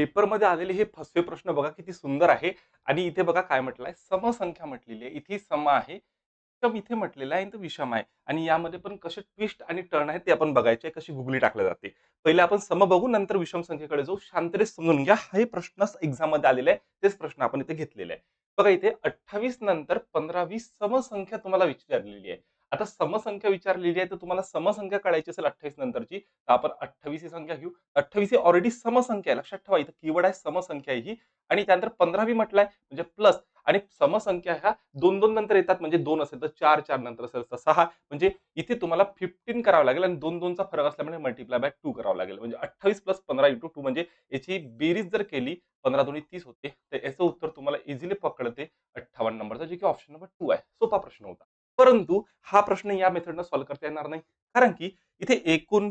पेपरमध्ये आलेले हे फसवे प्रश्न बघा किती सुंदर आहे. आणि इथे बघा काय म्हटलंय? समसंख्या म्हटलेली आहे. इथे सम आहे विषम इथे म्हटलेलं आहे विषम आहे. आणि यामध्ये पण कसे ट्विस्ट आणि टर्न आहेत ते आपण बघायचे कशी गुगली टाकल्या जाते. पहिले आपण सम बघू नंतर विषम संख्येकडे जाऊ. शांततेत समजून घ्या. हे प्रश्न एक्झाममध्ये आलेले आहे तेच प्रश्न आपण इथे घेतलेले आहे बघा इथे अठ्ठावीस नंतर पंधरा वीस समसंख्या तुम्हाला विचारलेली आहे. आता समसंख्या विचारलेली आहे तर तुम्हाला समसंख्या काढायची असेल अठ्ठावीस नंतरची तर आपण अठ्ठावीस ही संख्या घेऊ. अठ्ठावीस ही ऑलरेडी समसंख्या आहे. लक्षात ठेवा इथं कीवर्ड आहे समसंख्या आहे ही. आणि त्यानंतर पंधरावी म्हटलंय म्हणजे प्लस आणि समसंख्या ह्या दोन दोन नंतर येतात म्हणजे दोन असेल तर चार चार नंतर असेल तर सहा. म्हणजे इथे तुम्हाला फिफ्टीन करावं लागेल आणि दोन दोनचा फरक असल्यामुळे मल्टिप्लाय बाय टू करावं लागेल. म्हणजे अठ्ठावीस प्लस पंधरा इंटू टू म्हणजे याची बेरीज जर केली पंधरा दोन्ही तीस होते. तर याचं उत्तर तुम्हाला इझिली पकडते अठ्ठावन्न नंबरचा जे की ऑप्शन नंबर टू आहे. सोपा प्रश्न होता. परंतु हा प्रश्न या मेथडनं सॉल्व्ह करता येणार नाही. कारण की इथे एकूण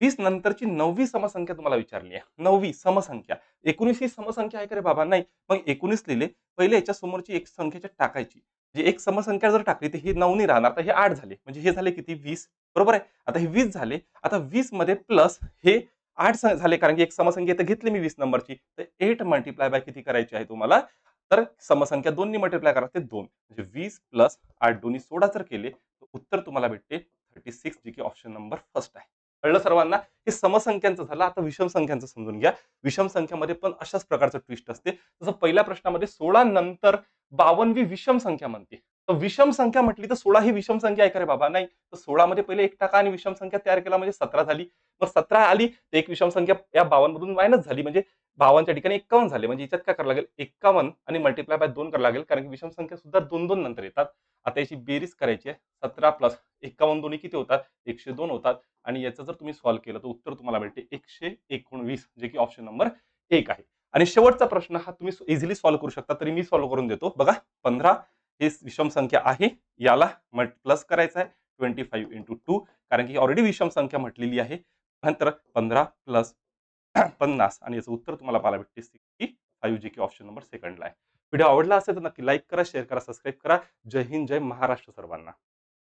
वीस नंतरची नववी समसंख्या तुम्हाला विचारली आहे. नववी समसंख्या. एकोणीस ही समसंख्या आहे का रे बाबा? नाही. मग एकोणीस लिहिले. पहिले याच्या समोरची एक संख्याच्या टाकायची. जे एक समसंख्या जर टाकली तर ही नऊनी राहणार. तर हे आठ झाले. म्हणजे हे झाले किती? वीस. बरोबर आहे? आता हे वीस झाले. आता वीसमध्ये प्लस हे आठ झाले. कारण की एक समसंख्या तर घेतली मी वीस नंबरची. तर एट मल्टिप्लाय बाय किती करायची आहे तुम्हाला? तर समसंख्या दोन्ही मल्टिप्लाय करा. ते दोन. म्हणजे वीस प्लस आठ दोन्ही सोळा जर केले तर उत्तर तुम्हाला भेटते थर्टी सिक्स जे की ऑप्शन नंबर फर्स्ट आहे. कळलं सर्वांना? हे समसंख्यांचं झालं. आता विषम संख्यांचं समजून घ्या. विषम संख्यामध्ये पण अशाच प्रकारचं ट्विस्ट असते. जसं पहिल्या प्रश्नामध्ये सोळा नंतर बावनवी विषम संख्या म्हणते. तर विषम संख्या म्हटली तर सोळा ही विषम संख्या आहे का रे बाबा? नाही. तर सोळा मध्ये पहिले एक टाका आणि विषम संख्या तयार केला म्हणजे सतरा झाली. मग सतरा आली तर एक विषम संख्या या बावन्न मधून मायनस झाली. म्हणजे बावनच्या ठिकाणी एक्कावन्न झाले. म्हणजे याच्यात काय करावं लागेल? एक्कावन्न आणि मल्टिप्लाय बाय दोन करावं लागेल. कारण की विषम संख्या सुद्धा दोन दोन नंतर येतात. आता याची बेरीज करायची आहे. सतरा प्लस एक्कावन्न दोन्ही किती होतात? एकशे दोन होतात. आणि याचं जर तुम्ही सॉल्व्ह केलं तर उत्तर तुम्हाला भेटते एकशे एकोणवीस जे की ऑप्शन नंबर एक आहे. आणि शेवटचा प्रश्न हा तुम्ही इझिली सॉल्व्ह करू शकता तरी मी सॉल्व्ह करून देतो. बघा पंधरा हे विषम संख्या आहे. याला प्लस करायचं आहे. ट्वेंटी फाईव्ह इंटू टू कारण की ऑलरेडी विषम संख्या म्हटलेली आहे. नंतर पंधरा प्लस पन्नास आणि याचं उत्तर तुम्हाला पाहायला भेटते सिक्स्टी फाईव्ह जे की ऑप्शन नंबर सेकंडला आहे. व्हिडिओ आवडला असेल तर नक्की लाईक करा शेअर करा सबस्क्राईब करा. जय हिंद जय महाराष्ट्र सर्वांना.